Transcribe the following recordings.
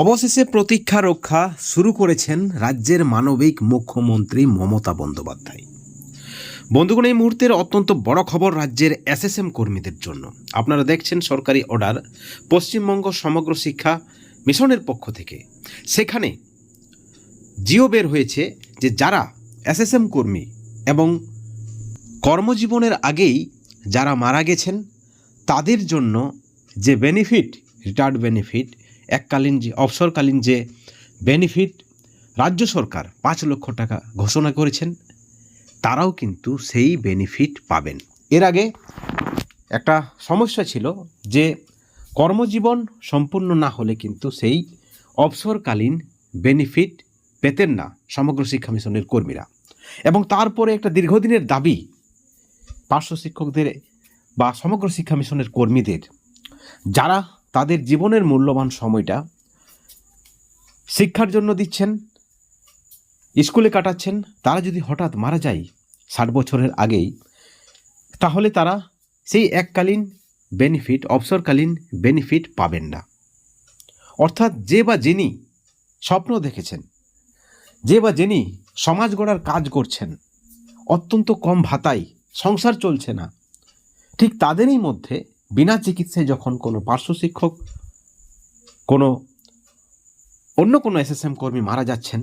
অবশেষে প্রতীক্ষা রক্ষা শুরু করেছেন রাজ্যের মানবিক মুখ্যমন্ত্রী মমতা বন্দ্যোপাধ্যায়। বন্ধুগণ, এই মুহূর্তের অত্যন্ত বড় খবর রাজ্যের এসএসএম কর্মীদের জন্য। আপনারা দেখছেন সরকারি অর্ডার, পশ্চিমবঙ্গ সমগ্র শিক্ষা মিশনের পক্ষ থেকে। সেখানে জিও বের হয়েছে যে যারা এসএসএম কর্মী এবং কর্মজীবনের আগেই যারা মারা গেছেন, তাদের জন্য যে বেনিফিট রিটায়ার্ড বেনিফিট এককালীন যে, অবসরকালীন যে বেনিফিট রাজ্য সরকার পাঁচ লক্ষ টাকা ঘোষণা করেছেন, তারাও কিন্তু সেই বেনিফিট পাবেন। এর আগে একটা সমস্যা ছিল যে, কর্মজীবন সম্পূর্ণ না হলে কিন্তু সেই অবসরকালীন বেনিফিট পেতেন না সমগ্র শিক্ষা মিশনের কর্মীরা। এবং তারপরে একটা দীর্ঘদিনের দাবি পার্শ্ব শিক্ষকদের বা সমগ্র শিক্ষা মিশনের কর্মীদের, যারা তাদের জীবনের মূল্যবান সময়টা শিক্ষার জন্য দিচ্ছেন, স্কুলে কাটাচ্ছেন, তারা যদি হঠাৎ মারা যায় ষাট বছরের আগেই, তাহলে তারা সেই এককালীন বেনিফিট অবসরকালীন বেনিফিট পাবেন না। অর্থাৎ যে বা যিনি স্বপ্ন দেখেছেন, যে বা যিনি সমাজ গড়ার কাজ করছেন, অত্যন্ত কম ভাতায় সংসার চলছে না, ঠিক তাদেরই মধ্যে বিনা চিকিৎসায় যখন কোনো পার্শ্ব শিক্ষক, কোনো অন্য কোনো এসএসএম কর্মী মারা যাচ্ছেন,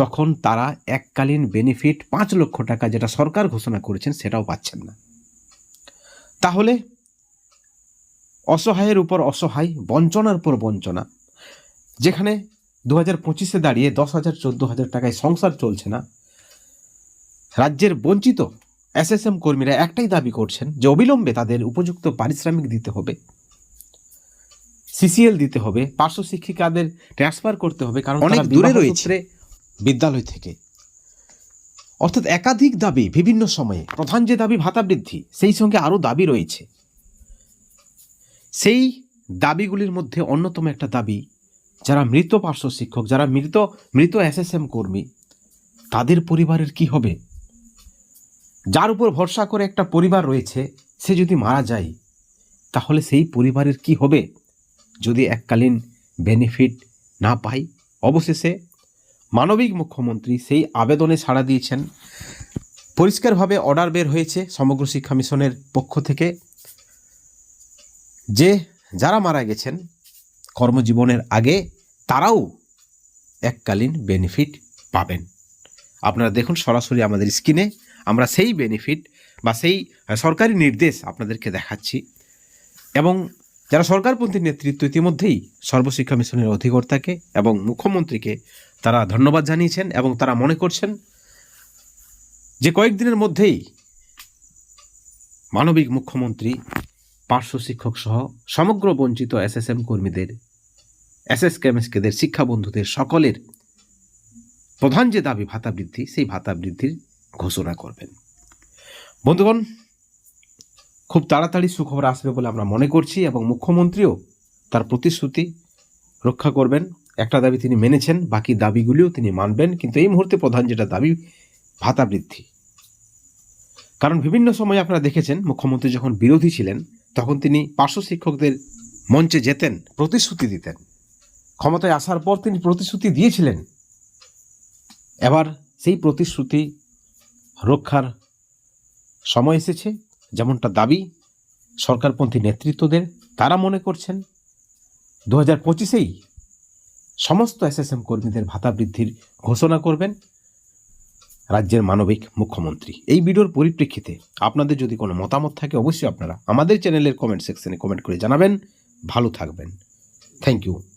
তখন তারা এককালীন বেনিফিট পাঁচ লক্ষ টাকা যেটা সরকার ঘোষণা করেছেন সেটাও পাচ্ছেন না। তাহলে অসহায়ের উপর অসহায়, বঞ্চনার উপর বঞ্চনা, যেখানে দু হাজার পঁচিশে দাঁড়িয়ে দশ হাজার চোদ্দ হাজার টাকায় সংসার চলছে না, রাজ্যের বঞ্চিত এসএসএম কর্মীরা একটাই দাবি করছেন যে অবিলম্বে তাদের উপযুক্ত পারিশ্রমিক দিতে হবে। সিসিএল দিতে হবে পার্শ্ব শিক্ষিকাদের ট্রান্সফার করতে হবে কারণ অনেক দূরে রয়েছে। বিদ্যালয় থেকে। অর্থাৎ একাধিক দাবি বিভিন্ন সময়ে। প্রধান যে দাবি ভাতা বৃদ্ধি সেই সঙ্গে আরও দাবি রয়েছে। সেই দাবিগুলির মধ্যে অন্যতম একটা দাবি যারা মৃত পার্শ্ব শিক্ষক যারা মৃত মৃত এসএসএম কর্মী তাদের পরিবারের কি হবে? যার উপর ভরসা করে একটা পরিবার রয়েছে, সে যদি মারা যায়, তাহলে সেই পরিবারের কি হবে? যদি এককালীন বেনিফিট না পাই অবশেষে মানবিক মুখ্যমন্ত্রী সেই আবেদনে সাড়া দিয়েছেন। পরিষ্কারভাবে অর্ডার বের হয়েছে সমগ্র শিক্ষা মিশনের পক্ষ থেকে। যে যারা মারা গেছেন, কর্মজীবনের আগে তারাও এককালীন বেনিফিট পাবেন। আপনারা দেখুন সরাসরি আমাদের স্ক্রিনে। আমরা সেই বেনিফিট বা সেই সরকারি নির্দেশ আপনাদেরকে দেখাচ্ছি। এবং যারা সরকারপন্থী নেতৃত্ব ইতিমধ্যেই সর্বশিক্ষা মিশনের অধিকর্তাকে এবং মুখ্যমন্ত্রীকে তারা ধন্যবাদ জানিয়েছেন এবং তারা মনে করছেন যে কয়েকদিনের মধ্যেই মানবিক মুখ্যমন্ত্রী, পার্শ্ব শিক্ষক সহ সমগ্র বঞ্চিত এসএসএম কর্মীদের, এসএস কেমএসকেদের শিক্ষা বন্ধুদের সকলের প্রধান যে দাবি ভাতা বৃদ্ধি, সেই ভাতা বৃদ্ধির ঘোষণা করবেন। বন্ধুগণ, খুব তাড়াতাড়ি সুখবর আসবে বলে আমরা মনে করছি এবং মুখ্যমন্ত্রীও তার প্রতিশ্রুতি রক্ষা করবেন। একটা দাবি তিনি মেনেছেন, বাকি দাবিগুলিও তিনি মানবেন, কিন্তু এই মুহূর্তে প্রধান যেটা দাবি, ভাতা বৃদ্ধি। কারণ বিভিন্ন সময় আপনারা দেখেছেন, মুখ্যমন্ত্রী যখন বিরোধী ছিলেন, তখন তিনি পার্শ্ব শিক্ষকদের মঞ্চে যেতেন, প্রতিশ্রুতি দিতেন। ক্ষমতায় আসার পর তিনি প্রতিশ্রুতি দিয়েছিলেন। এবার সেই প্রতিশ্রুতি রক্ষার সময় এসেছে, যেমনটা দাবি সরকারপন্থী নেতৃত্বদের, তারা মনে করছেন। দু হাজার পঁচিশেই সমস্ত এসএসএম কর্মীদের ভাতা বৃদ্ধির ঘোষণা করবেন রাজ্যের মানবিক মুখ্যমন্ত্রী। এই ভিডিওর পরিপ্রেক্ষিতে আপনাদের যদি কোনো মতামত থাকে, অবশ্যই আপনারা আমাদের চ্যানেলের কমেন্ট সেকশনে কমেন্ট করে জানাবেন। ভালো থাকবেন। Thank you.